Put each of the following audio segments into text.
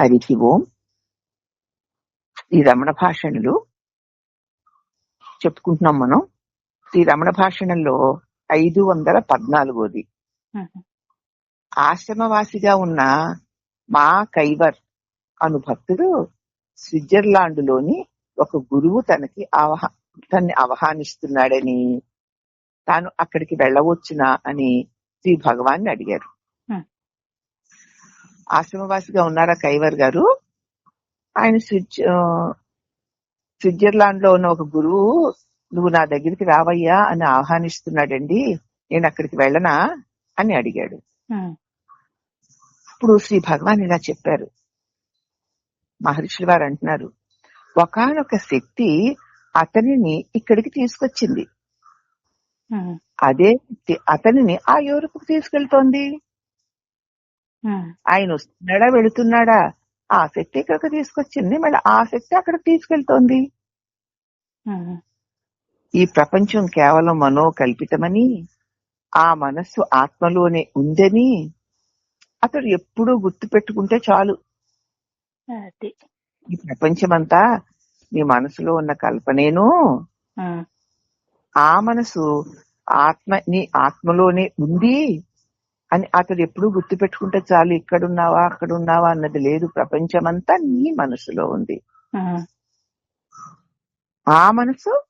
హరికి ఓం ఈ రమణ భాషణలు చెప్పుకుంటున్నాం మనం ఈ రమణ భాషణంలో ఐదు వందల పద్నాలుగోది. ఆశ్రమవాసిగా ఉన్న మా కైవర్ అను భక్తుడు స్విట్జర్లాండ్లోని ఒక గురువు తనకి ఆవహ తన్ని ఆహ్వానిస్తున్నాడని తాను అక్కడికి వెళ్ళవచ్చునా అని శ్రీ భగవాన్ని అడిగారు. ఆశ్రమవాసిగా ఉన్నారా కైవర్ గారు? ఆయన స్విట్జ్ ఆ, స్విట్జర్లాండ్లో ఉన్న ఒక గురువు నువ్వు నా దగ్గరికి రావయ్యా అని ఆహ్వానిస్తున్నాడండి. నేను అక్కడికి వెళ్ళనా? అని అడిగాడు. ఇప్పుడు శ్రీ భగవాన్ ఇలా చెప్పారు. మహర్షులు వారు అంటున్నారు ఒకానొక శక్తి అతనిని ఇక్కడికి తీసుకొచ్చింది. అదే అతనిని ఆ యూరప్కు తీసుకెళ్తోంది. ఆయన వస్తున్నాడా వెళుతున్నాడా? ఆ శక్తి ఇక్కడికి తీసుకొచ్చింది. మళ్ళీ ఆ శక్తి అక్కడికి తీసుకెళ్తోంది. ఈ ప్రపంచం కేవలం మనోకల్పితమని ఆ మనస్సు ఆత్మలోనే ఉందని అతడు ఎప్పుడూ గుర్తు పెట్టుకుంటే చాలు. ఈ ప్రపంచమంతా నీ మనసులో ఉన్న కల్పనేను ఆ మనసు ఆత్మ నీ ఆత్మలోనే ఉంది. అని అతడు ఎప్పుడు గుర్తు పెట్టుకుంటే చాలు ఇక్కడున్నావా అక్కడున్నావా అన్నది లేదు. ప్రపంచమంతా నీ మనసులో ఉంది. ఆ. మనసు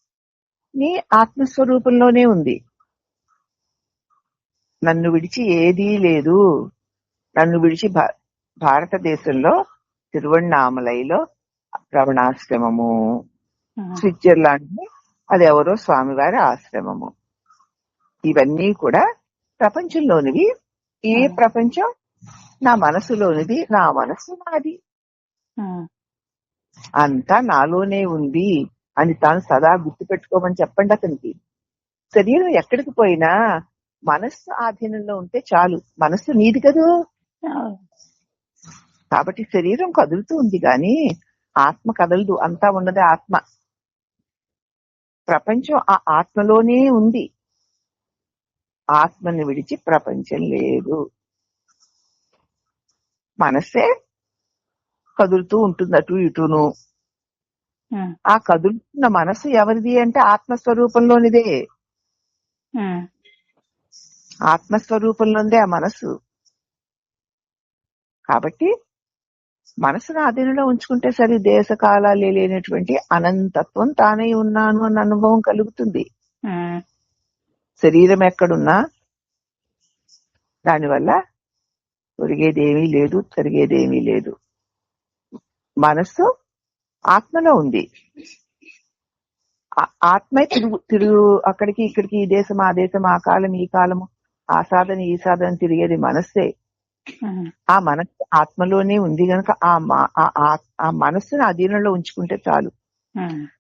నీ ఆత్మస్వరూపంలోనే ఉంది. నన్ను విడిచి ఏదీ లేదు. నన్ను విడిచి భారతదేశంలో తిరువణ్ణామలైలో రమణాశ్రమము. స్విట్జర్లాండ్ అది ఎవరో స్వామివారి ఆశ్రమము. ఇవన్నీ కూడా ప్రపంచంలోనివి ఈ Hmm. ప్రపంచం నా మనసులోనిది నా మనసు నాది. అంతా నాలోనే ఉంది అని తాను సదా గుర్తు పెట్టుకోమని చెప్పండి అతనికి. శరీరం ఎక్కడికి పోయినా మనస్సు ఆధీనంలో ఉంటే చాలు. మనస్సు నీది కదూ. కాబట్టి శరీరం కదులుతూ ఉంది గాని ఆత్మ కదలదు. అంతా ఉన్నది ఆత్మ. ప్రపంచం ఆ ఆత్మలోనే ఉంది. ఆత్మని విడిచి ప్రపంచం లేదు. మనస్సే కదులుతూ ఉంటుంది అటు ఇటును. ఆ కదులుతున్న మనసు ఎవరిది అంటే ఆత్మస్వరూపంలోనిదే. ఉమ్, ఆత్మస్వరూపంలోనిదే ఆ మనసు. కాబట్టి మనసును ఆధీనంలో ఉంచుకుంటే సరి దేశ కాలాలు లేనటువంటి అనంతత్వం తానే ఉన్నాను అన్న అనుభవం కలుగుతుంది. శరీరం ఎక్కడున్నా దానివల్ల ఒరిగేదేమీ లేదు తరిగేదేమీ లేదు. మనస్సు ఆత్మలో ఉంది. ఆత్మే తిరుగు తిరుగు అక్కడికి ఇక్కడికి ఈ దేశం ఆ దేశం ఆ కాలం ఈ కాలము ఆ సాధన ఈ సాధన తిరిగేది మనస్సే. ఆ మనస్సు ఆత్మలోనే ఉంది గనక ఆ ఆ- మనస్సును అధీనంలో ఉంచుకుంటే చాలు.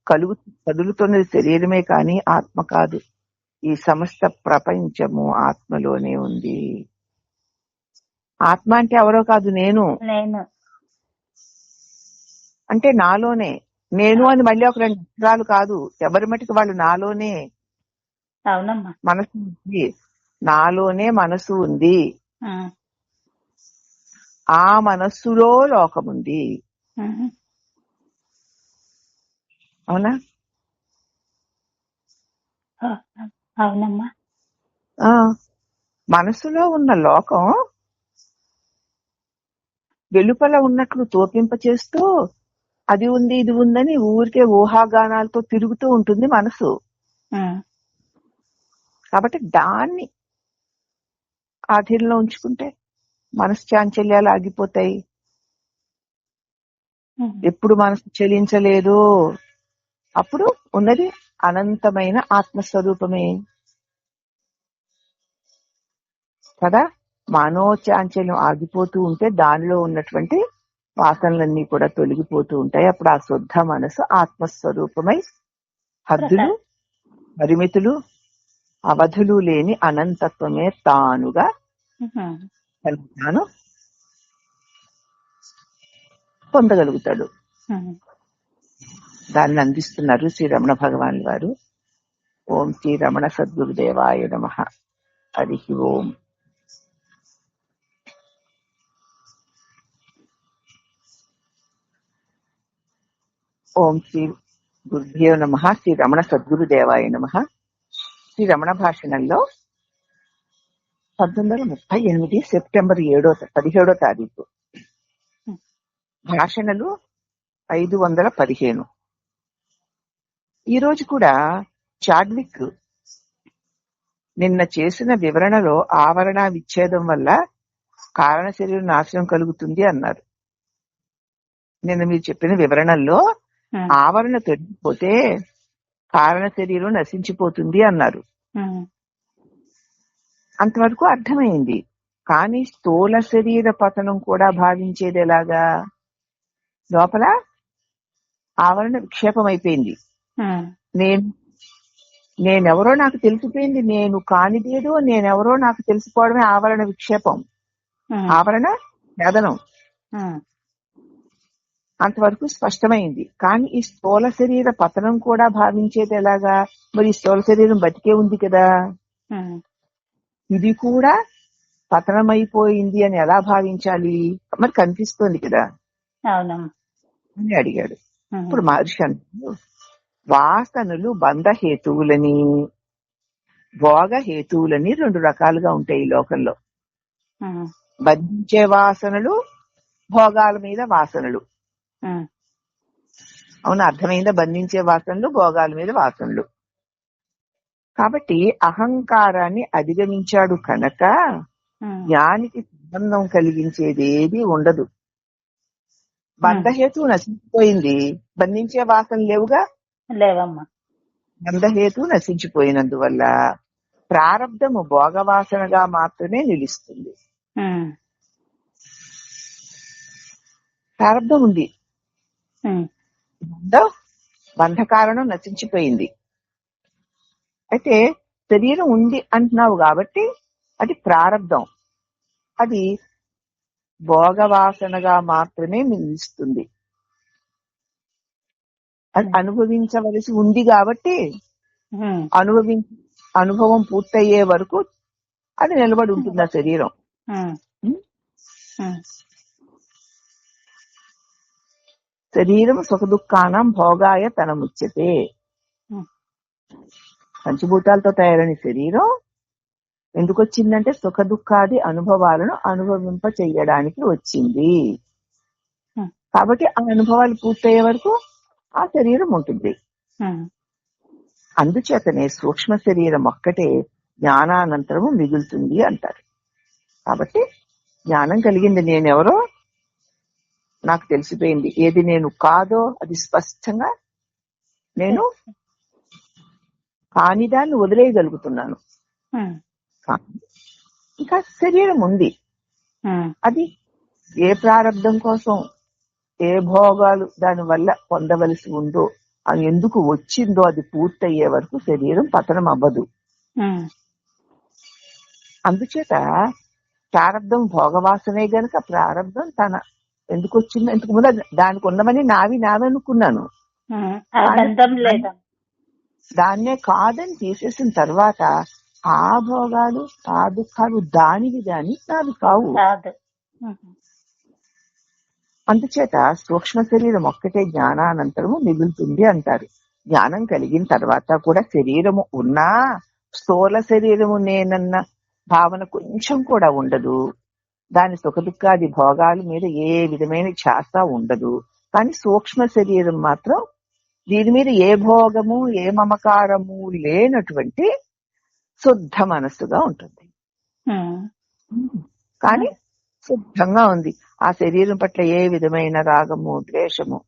కలుగు కదులుతున్నది శరీరమే కాని ఆత్మ కాదు. ఈ సమస్త ప్రపంచము ఆత్మలోనే ఉంది. ఆత్మ అంటే ఎవరో కాదు నేను. నేను. అంటే నాలోనే. నేను అని మళ్ళీ ఒక రెండు అక్షరాలు కాదు. ఎవరి మటుకు వాళ్ళు నాలోనే. అవునమ్మా. మనసు ఉంది. నాలోనే మనసు ఉంది. ఆ. మనస్సులో లోకముంది అవునా? అవునమ్మా. ఆ మనసులో ఉన్న లోకం వెలుపల ఉన్నట్లు తోపింప చేస్తూ అది ఉంది ఇది ఉందని ఊరికే ఊహాగానాలతో తిరుగుతూ ఉంటుంది మనసు. ఉమ్, కాబట్టి దాన్ని ఆధీనంలో ఉంచుకుంటే మనసు చాంచల్యాలు ఆగిపోతాయి. ఉమ్, ఎప్పుడు మనసు చెలించలేదు అప్పుడు ఉన్నది అనంతమైన ఆత్మస్వరూపమే. కదా? మానోచాంచల్యం ఆగిపోతూ ఉంటే దానిలో ఉన్నటువంటి వాసనలన్నీ కూడా తొలగిపోతూ ఉంటాయి. అప్పుడు ఆ శుద్ధ మనసు ఆత్మస్వరూపమై హద్దులు పరిమితులు అవధులు లేని అనంతత్వమే తానుగా తాను పొందగలుగుతాడు. దాన్ని అందిస్తున్నారు శ్రీ రమణ భగవాన్ వారు ఓం శ్రీ రమణ సద్గురుదేవాయ నమ. హరి ఓం. ఓం శ్రీ గురుభ్యో నమ. శ్రీ రమణ సద్గురుదేవాయ నమ. శ్రీ రమణ భాషణంలో పంతొమ్మిది వందల ముప్పై ఎనిమిది సెప్టెంబర్ ఏడో పదిహేడో తారీఖు. భాషణలు ఐదు వందల పదిహేను. ఈ రోజు కూడా చాడ్విక్ నిన్న చేసిన వివరణలో ఆవరణ విచ్ఛేదం వల్ల కారణ శరీరం నాశనం కలుగుతుంది అన్నారు. నిన్న మీరు చెప్పిన వివరణల్లో ఆవరణ తొలగిపోతే కారణ శరీరం నశించిపోతుంది అన్నారు. అంతవరకు అర్థమైంది. కానీ స్థూల శరీర పతనం కూడా భావించేది ఎలాగా? లోపల ఆవరణ విక్షేపం అయిపోయింది. నేను నేనెవరో నాకు తెలిసిపోయింది. నేను కానిదేదో నేనెవరో నాకు తెలిసిపోవడమే ఆవరణ విక్షేపం. ఆవరణ వేదనం. అంతవరకు స్పష్టమైంది. కానీ ఈ స్థూల శరీర పతనం కూడా భావించేది ఎలాగా? మరి ఈ స్థూల శరీరం బతికే ఉంది కదా. ఇది కూడా పతనమైపోయింది అని ఎలా భావించాలి? మరి కనిపిస్తోంది కదా. అని అడిగాడు. ఇప్పుడు మహర్షి అంటారు వాసనలు బంధ హేతువులని భోగ హేతువులని రెండు రకాలుగా ఉంటాయి ఈ లోకంలో. బంధించే వాసనలు భోగాల మీద వాసనలు. అవును అర్థమైందా? బంధించే వాసనలు భోగాల మీద వాసనలు. కాబట్టి అహంకారాన్ని అధిగమించాడు కనుక జ్ఞానికి సంబంధం కలిగించేది ఏది ఉండదు బంధహేతు నశించిపోయింది. బంధించే వాసన లేవుగా? లేవమ్మా. బంధహేతు నశించిపోయినందువల్ల ప్రారంధము భోగవాసనగా మాత్రమే నిలుస్తుంది. ప్రారంధం ఉంది. బంధం బంధ కారణం నశించిపోయింది. అయితే శరీరం ఉంది అంటున్నావు కాబట్టి అది ప్రారంధం అది భోగవాసనగా మాత్రమే నిలుస్తుంది అది అనుభవించవలసి ఉంది కాబట్టి ఉమ్, అనుభవి అనుభవం పూర్తయ్యే వరకు అది నిలబడి ఉంటుంది ఆ శరీరం ఉమ్, ఉమ్, శరీరం సుఖ దుఃఖానం భోగాయ తనముచ్యతే. పంచభూతాలతో తయారైన శరీరం ఎందుకు వచ్చిందంటే సుఖ దుఃఖాది అనుభవాలను అనుభవింప చెయ్యడానికి వచ్చింది కాబట్టి ఆ అనుభవాలు పూర్తయ్యే వరకు ఆ శరీరం ఉంటుంది. అందుచేతనే సూక్ష్మ శరీరం ఒక్కటే జ్ఞానానంతరము మిగులుతుంది అంటారు. కాబట్టి జ్ఞానం కలిగింది నేనెవరో నాకు తెలిసిపోయింది. ఏది నేను కాదో అది స్పష్టంగా నేను కానిదాన్ని వదిలేయగలుగుతున్నాను. ఉమ్, కానీ ఇంకా శరీరం ఉంది. అది ఏ ప్రారంధం కోసం ఏ భోగాలు దాని వల్ల పొందవలసి ఉందో అది ఎందుకు వచ్చిందో అది పూర్తయ్యే వరకు శరీరం పతనం అవ్వదు. అందుచేత ప్రారంధం భోగవాసనే గనక ప్రారంధం తన ఎందుకు వచ్చిందో ఇంతకు ముందు దానికి ఉన్నవని నావి నావి అనుకున్నాను. దాన్నే కాదని తీసేసిన తర్వాత ఆ భోగాలు ఆ దుఃఖాలు దానివి దాని నావి కావు. అందుచేత సూక్ష్మ శరీరం ఒక్కటే జ్ఞానానంతరము మిగులుతుంది అంటారు. జ్ఞానం కలిగిన తర్వాత కూడా శరీరము ఉన్నా స్థూల శరీరము నేనన్న భావన కొంచెం కూడా ఉండదు. దాని సుఖ దుఃఖాది భోగాల మీద ఏ విధమైన ఛాస ఉండదు. కానీ సూక్ష్మ శరీరం మాత్రం దీని మీద ఏ భోగము ఏ మమకారము లేనటువంటి శుద్ధ మనస్సుగా ఉంటుంది. కానీ శుద్ధంగా ఉంది. ఆ శరీరం పట్ల ఏ విధమైన రాగము ద్వేషము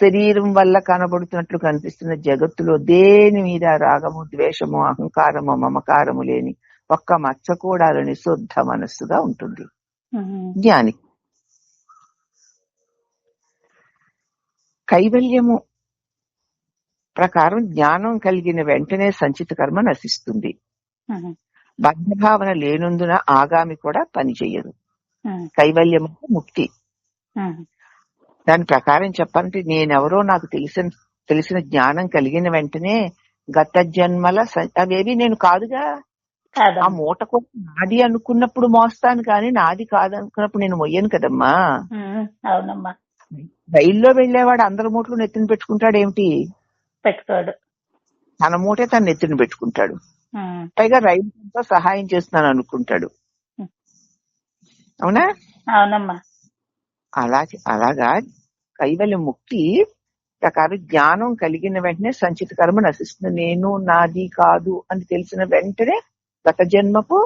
శరీరం వల్ల కనబడుతున్నట్లు కనిపిస్తున్న జగత్తులో దేని మీద రాగము ద్వేషము అహంకారము మమకారము లేని ఒక్క మచ్చ కూడా శుద్ధ మనస్సుగా ఉంటుంది. జ్ఞాని కైవల్యము ప్రకారం జ్ఞానం కలిగిన వెంటనే సంచిత కర్మ నశిస్తుంది. బద్ధభావన లేనందున ఆగామి కూడా పనిచేయదు ఉమ్, కైవల్యం అంటే ముక్తి. దాని ప్రకారం చెప్పాలంటే నేనెవరో నాకు తెలిసిన తెలిసిన జ్ఞానం కలిగిన వెంటనే గత జన్మల అవేవి నేను కాదుగా. ఆ మూట కూడా నాది అనుకున్నప్పుడు మోస్తాను కానీ నాది కాదనుకున్నప్పుడు నేను మొయ్యను కదమ్మా. అవునమ్మా. రైల్లో వెళ్ళేవాడు అందరి మూటలు నెత్తిన పెట్టుకుంటాడు ఏమిటి? పెట్టుకోడు. తన మూటే తన నెత్తిన పెట్టుకుంటాడు. పైగా రైలుతో సహాయం చేస్తున్నాను అనుకుంటాడు. అవునా? అవునమ్మా. అలాగే అలాగా. కైవల్య ముక్తి ప్రకారం జ్ఞానం కలిగిన వెంటనే సంచిత కర్మ నశిస్తుంది. నేను నాది కాదు అని తెలిసిన వెంటనే గత జన్మపు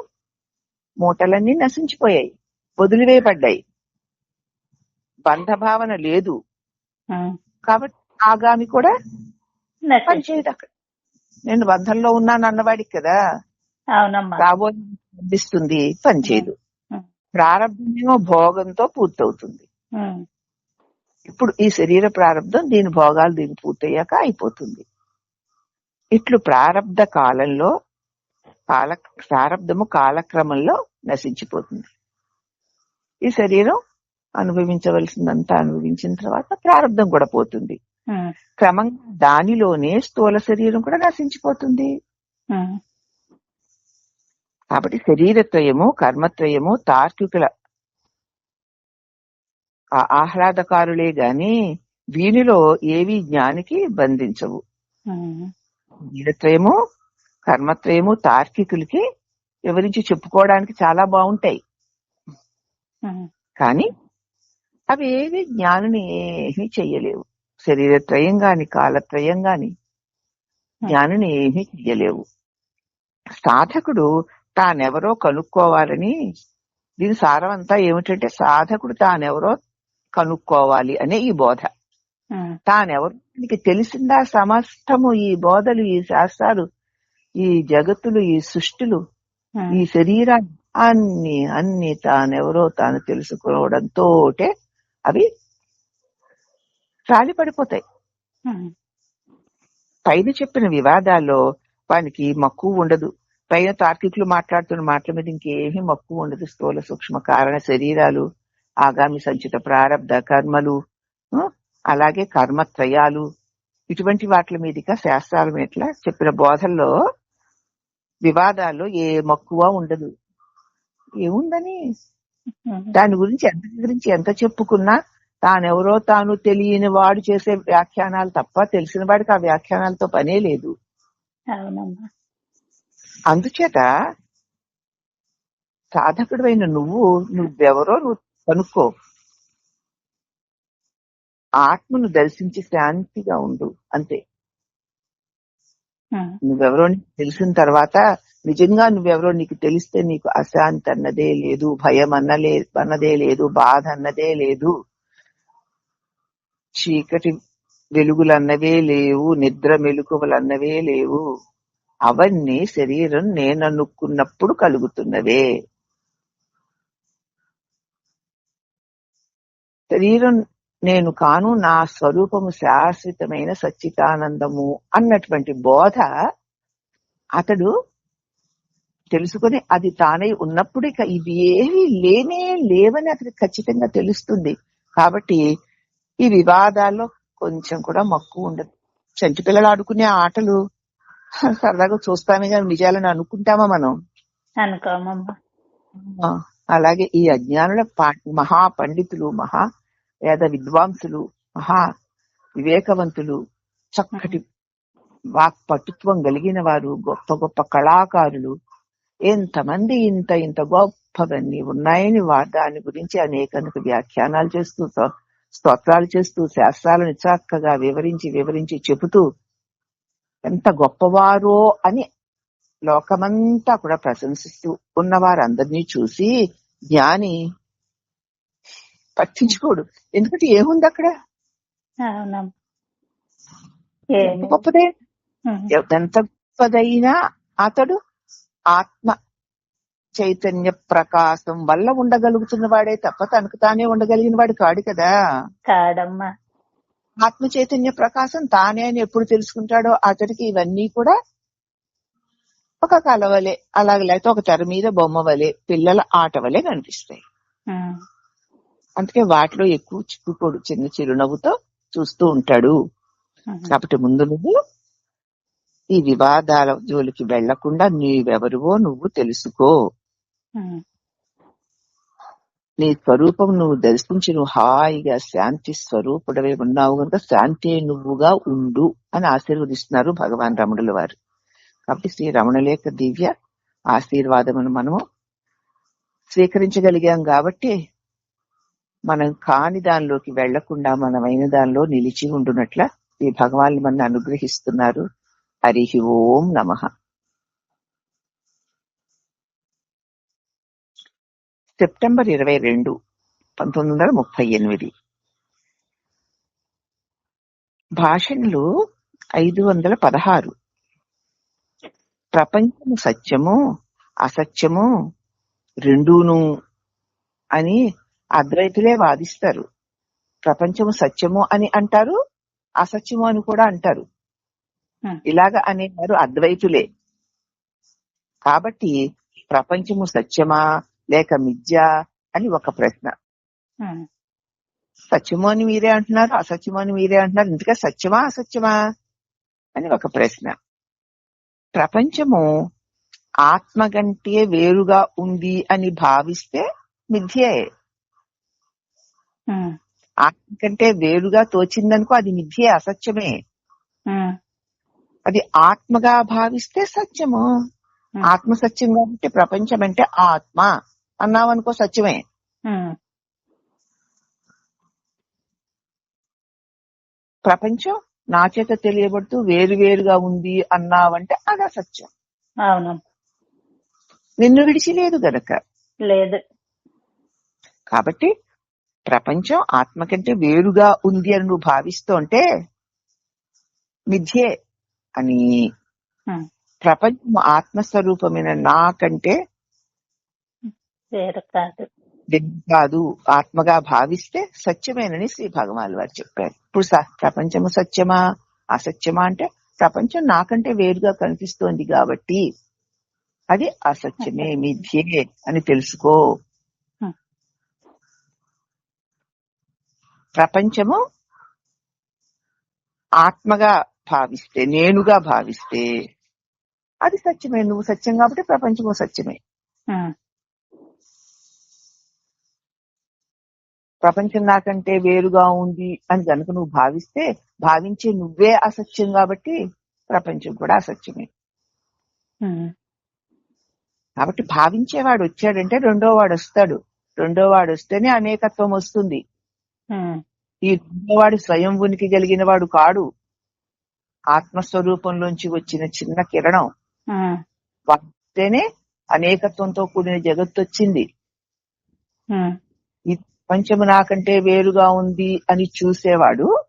మూటలన్నీ నశించిపోయాయి వదిలివేయబడ్డాయి. బంధ భావన లేదు కాబట్టి ఆగామి కూడా. పనిచేయదు అక్కడ. నేను బంధంలో ఉన్నాను అన్నవాడికి కదా. రాబోయే అందిస్తుంది పనిచేయదు ప్రారంభమేమో భోగంతో పూర్తవుతుంది. ఇప్పుడు ఈ శరీర ప్రారంధం దీని భోగాలు దీని పూర్తయ్యాక అయిపోతుంది. ఇట్లు ప్రారంధ కాలంలో కాల ప్రారంధము కాలక్రమంలో నశించిపోతుంది. ఈ శరీరం అనుభవించవలసిందంతా అనుభవించిన తర్వాత ప్రారంధం కూడా పోతుంది. ఉమ్, క్రమంగా దానిలోనే స్థూల శరీరం కూడా నశించిపోతుంది. కాబట్టి శరీరత్రయము కర్మత్రయము తార్కికుల ఆ- ఆహ్లాదకారులే గాని వీనిలో ఏవి జ్ఞానికి బంధించవు. ఉమ్, శరీరత్రయము కర్మత్రయము తార్కికులకి వివరించి చెప్పుకోవడానికి చాలా బాగుంటాయి. కానీ అవి ఏవి జ్ఞానిని ఏమీ చెయ్యలేవు. శరీరత్రయం గాని కాలత్రయం గాని జ్ఞానిని ఏమీ చెయ్యలేవు. సాధకుడు తానెవరో కనుక్కోవాలని దీని సారం అంతా ఏమిటంటే సాధకుడు తానెవరో కనుక్కోవాలి అనే ఈ బోధ. తానెవరు తెలిసిందా సమస్తము ఈ బోధలు ఈ శాస్త్రాలు ఈ జగత్తులు ఈ సృష్టిలు ఈ శరీరాన్ని అన్ని అన్ని తానెవరో తాను తెలుసుకోవడంతో అవి రాలి పడిపోతాయి పైన చెప్పిన వివాదాల్లో వానికి మక్కువ ఉండదు. పైన తార్కికులు మాట్లాడుతున్న మాటల మీద ఇంకేమీ మక్కువ ఉండదు. స్థూల సూక్ష్మ కారణ శరీరాలు ఆగామి సంచిత ప్రారంధ కర్మలు అలాగే కర్మత్రయాలు ఇటువంటి వాటి మీదుగా శాస్త్రాల మీట్ల చెప్పిన బోధల్లో వివాదాల్లో ఏ మక్కువ ఉండదు. ఏముందని? దాని గురించి ఎంత గురించి ఎంత చెప్పుకున్నా తానెవరో తాను తెలియని వాడు చేసే వ్యాఖ్యానాలు తప్ప తెలిసిన వాడికి ఆ వ్యాఖ్యానాలతో పనే లేదు. అందుచేత సాధకుడైన నువ్వు నువ్వెవరో నువ్వు కనుక్కో. ఆత్మను దర్శించి శాంతిగా ఉండు అంతే. నువ్వెవరో నీకు తెలిసిన తర్వాత నిజంగా నువ్వెవరో నీకు తెలిస్తే నీకు అశాంతి అన్నదే లేదు భయం అన్నలే అన్నదే లేదు బాధ అన్నదే లేదు. చీకటి వెలుగులన్నవే లేవు నిద్ర మెలకువలు లేవు. అవన్నీ శరీరం నేననుకున్నప్పుడు కలుగుతున్నవే. శరీరం నేను కాను నా స్వరూపము శాశ్వతమైన సచ్చితానందము అన్నటువంటి బోధ అతడు తెలుసుకుని అది తానై ఉన్నప్పుడు ఇక ఇవి ఏవి లేనే లేవని అతనికి ఖచ్చితంగా తెలుస్తుంది. కాబట్టి ఈ వివాదాల్లో కొంచెం కూడా మక్కువ ఉండదు. చంటి పిల్లలు ఆడుకునే ఆటలు సరదాగా చూస్తామే కానీ నిజాలని అనుకుంటామా మనం? అనుకోమమ్మా. అలాగే ఈ అజ్ఞానుల పా- మహా పండితులు మహా వేద విద్వాంసులు మహా వివేకవంతులు చక్కటి వాక్ పటుత్వం కలిగిన వారు గొప్ప గొప్ప కళాకారులు ఎంతమంది ఇంత ఇంత గొప్పవన్నీ ఉన్నాయని వారు దాని గురించి అనేక వ్యాఖ్యానాలు చేస్తూ స్తోత్రాలు చేస్తూ శాస్త్రాలను చక్కగా వివరించి వివరించి చెబుతూ ఎంత గొప్పవారో అని లోకమంతా కూడా ప్రశంసిస్తూ ఉన్న వారందరినీ చూసి జ్ఞాని పట్టించుకోడు. ఎందుకంటే ఏముంది అక్కడ? గొప్పదే. ఎంత గొప్పదైనా అతడు ఆత్మ. చైతన్య ప్రకాశం వల్ల ఉండగలుగుతున్న వాడే తప్ప తనకు తానే ఉండగలిగిన వాడు కాడు కదా. కాడమ్మా ఆత్మ చైతన్య ప్రకాశం తానే అని ఎప్పుడు తెలుసుకుంటాడో అతడికి ఇవన్నీ కూడా ఒక కళ వలె అలాగే లేకపోతే ఒక తెర మీద బొమ్మ వలె పిల్లల ఆట వలె కనిపిస్తాయి. అందుకే వాటిలో ఎక్కువ చిక్కుకోడు చిన్న చిరునవ్వుతో చూస్తూ ఉంటాడు. కాబట్టి ముందు నువ్వు ఈ వివాదాల జోలికి వెళ్ళకుండా నీవెవరివో నువ్వు తెలుసుకో. నీ స్వరూపం నువ్వు దర్శించి నువ్వు హాయిగా శాంతి స్వరూపుడవే ఉన్నావు కనుక శాంతి నువ్వుగా ఉండు అని ఆశీర్వదిస్తున్నారు భగవాన్ రమణుల వారు. కాబట్టి శ్రీ రమణుల యొక్క దివ్య ఆశీర్వాదమును మనము స్వీకరించగలిగాం కాబట్టి మనం కాని దానిలోకి వెళ్ళకుండా మనమైన దానిలో నిలిచి ఉండునట్ల ఈ భగవాన్ మన అనుగ్రహిస్తున్నారు. హరి ఓం నమ. సెప్టెంబర్ ఇరవై రెండు పంతొమ్మిది వందల ముప్పై ఎనిమిది. భాషణలు ఐదు వందల పదహారు. ప్రపంచము సత్యము అసత్యము రెండూను అని అద్వైతులే వాదిస్తారు. ప్రపంచము సత్యము అని అంటారు అసత్యము అని కూడా అంటారు. ఇలాగ అనేవారు అద్వైతులే. కాబట్టి ప్రపంచము సత్యమా లేక మిథ్య అని ఒక ప్రశ్న. సత్యము అని మీరే అంటున్నారు అసత్యము అని మీరే అంటున్నారు ఇంతగా సత్యమా అసత్యమా అని ఒక ప్రశ్న. ప్రపంచము ఆత్మ కంటే వేరుగా ఉంది అని భావిస్తే మిథ్యే. ఉమ్, ఆత్మ కంటే వేరుగా తోచిందనుకో అది మిథ్యే అసత్యమే. అది ఆత్మగా భావిస్తే సత్యము. ఆత్మ సత్యం కాబట్టి ప్రపంచం అంటే ఆత్మ. అన్నావనుకో సత్యమే. ప్రపంచం నా చేత తెలియబడుతూ వేరు వేరుగా ఉంది అన్నావంటే అది అసత్యం. అవును. నిన్ను విడిచి లేదు గనక. లేదు. కాబట్టి ప్రపంచం ఆత్మ కంటే వేరుగా ఉంది అని నువ్వు భావిస్తుంటే మిథ్యే అని. ప్రపంచం ఆత్మస్వరూపమైన నాకంటే వేరు కాదు. కాదు. ఆత్మగా భావిస్తే సత్యమేనని శ్రీ భగవాన్ వారు చెప్పారు. ఇప్పుడు స- ప్రపంచము సత్యమా అసత్యమా అంటే ప్రపంచం నాకంటే వేరుగా కనిపిస్తోంది కాబట్టి అది అసత్యమే మిథ్యే అని తెలుసుకో. ప్రపంచము ఆత్మగా భావిస్తే నేనుగా భావిస్తే అది సత్యమే. నువ్వు సత్యం కాబట్టి ప్రపంచము సత్యమే. ప్రపంచం నాకంటే వేరుగా ఉంది అని గనుక నువ్వు భావిస్తే భావించే నువ్వే అసత్యం కాబట్టి ప్రపంచం కూడా అసత్యమే. కాబట్టి భావించేవాడు వచ్చాడంటే రెండో వాడు వస్తాడు. రెండో వాడు వస్తేనే అనేకత్వం వస్తుంది. ఈ వాడు స్వయం ఉనికి కలిగిన వాడు కాడు. ఆత్మస్వరూపంలోంచి వచ్చిన చిన్న కిరణం. వస్తేనే అనేకత్వంతో కూడిన జగత్తు వచ్చింది. ఈ ప్రపంచము నాకంటే వేరుగా ఉంది అని చూసేవాడు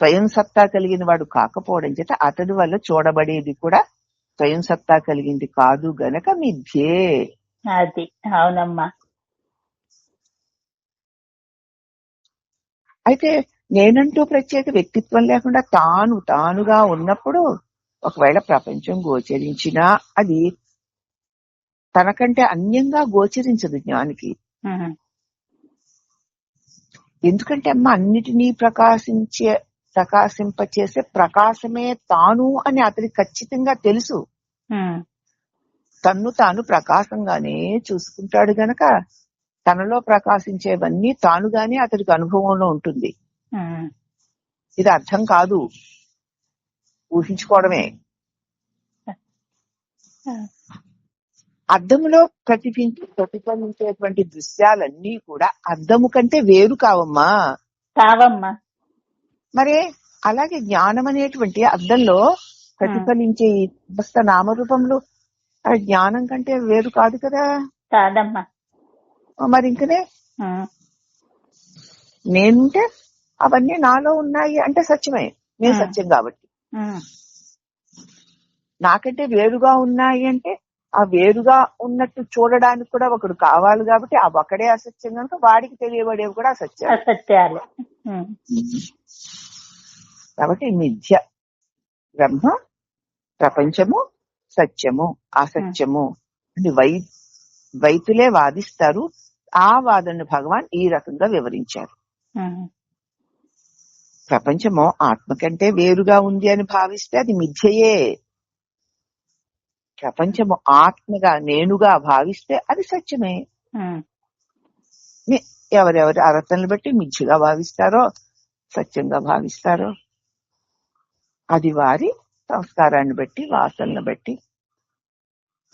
స్వయం సత్తా కలిగిన వాడు కాకపోవడం చేత అతడి వల్ల చూడబడేది కూడా స్వయం సత్తా కలిగింది కాదు గనక మిథ్యే. అది. అవునమ్మా. అయితే నేనంటూ ప్రత్యేక వ్యక్తిత్వం లేకుండా తాను తానుగా ఉన్నప్పుడు ఒకవేళ ప్రపంచం గోచరించినా అది తనకంటే అన్యంగా గోచరించదు జ్ఞానికి. ఎందుకంటే అమ్మ అన్నిటినీ ప్రకాశించే ప్రకాశింపచేసే ప్రకాశమే తాను అని అతనికి ఖచ్చితంగా తెలుసు. తన్ను తాను ప్రకాశంగానే చూసుకుంటాడు గనక తనలో ప్రకాశించేవన్నీ తానుగానే అతడికి అనుభవంలో ఉంటుంది. ఇది అర్థం కాదు. ఊహించుకోవడమే. అద్దములో ప్రతిబింబి ప్రతిఫలించేటువంటి దృశ్యాలన్నీ కూడా అద్దము కంటే వేరు కావమ్మా. కావమ్మా. మరే అలాగే జ్ఞానం అనేటువంటి అద్దంలో ప్రతిఫలించే నామరూపంలో ఆ జ్ఞానం కంటే వేరు కాదు కదా. కాదమ్మా. మరి ఇంకనే? నేనుంటే అవన్నీ నాలో ఉన్నాయి అంటే సత్యమే. నేను. సత్యం కాబట్టి. నాకంటే వేరుగా ఉన్నాయి అంటే ఆ వేరుగా ఉన్నట్టు చూడడానికి కూడా ఒకడు కావాలి కాబట్టి ఆ ఒకడే అసత్యం కనుక వాడికి తెలియబడేవి కూడా అసత్యం అసత్యాలు. కాబట్టి మిథ్య బ్రహ్మ ప్రపంచము సత్యము అసత్యము అని వై వైతులే వాదిస్తారు. ఆ వాదనను భగవాన్ ఈ రకంగా వివరించారు. ప్రపంచము ఆత్మ కంటే వేరుగా ఉంది అని భావిస్తే అది మిథ్యయే. ప్రపంచము ఆత్మగా నేనుగా భావిస్తే అది సత్యమే. ఎవరెవరి అర్హతలను బట్టి మించిగా భావిస్తారో సత్యంగా భావిస్తారో అది వారి సంస్కారాన్ని బట్టి వాసనను బట్టి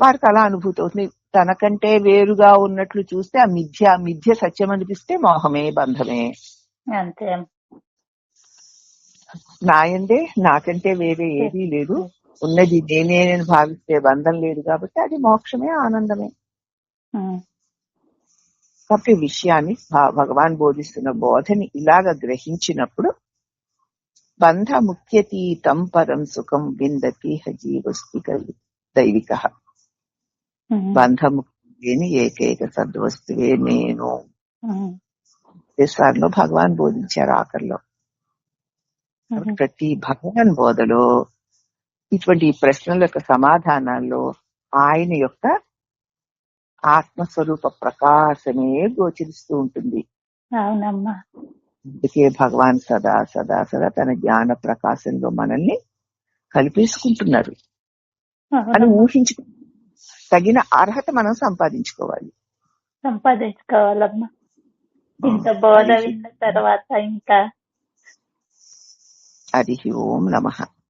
వారికి అలా అనుభూతి అవుతుంది. తనకంటే వేరుగా ఉన్నట్లు చూస్తే ఆ మిథ్య ఆ మిథ్య సత్యం అనిపిస్తే మోహమే బంధమే. అంతే. నాయందే నాకంటే వేరే ఏదీ లేదు. ఉన్నది నేనే అని భావిస్తే బంధం లేదు కాబట్టి అది మోక్షమే ఆనందమే. కాబట్టి విషయాన్ని భగవాన్ బోధిస్తున్న బోధని ఇలాగ గ్రహించినప్పుడు బంధ ముఖ్యతీతం పరం సుఖం విందతి జీవస్తి దైవిక. ఉమ్, బంధముక్తి లేని ఏకైక సద్వస్తువే నేను. ఉమ్, సార్లో భగవాన్ బోధించారు ఆఖరిలో. ఉమ్, ప్రతి భగవాన్ బోధలో ఇటువంటి ప్రశ్నల యొక్క సమాధానాల్లో ఆయన యొక్క ఆత్మస్వరూప ప్రకాశమే గోచరిస్తూ ఉంటుంది. అవునమ్మా. అందుకే భగవాన్ సదా సదా సదా తన జ్ఞాన ప్రకాశంలో మనల్ని కలిపేసుకుంటున్నారు. అని అవునమ్మా ఊహించు తగిన అర్హత మనం సంపాదించుకోవాలి. సంపాదించుకోవాలమ్మా. ఇంత బోధ విన్న తర్వాత ఇంకా హరి ఓం నమ.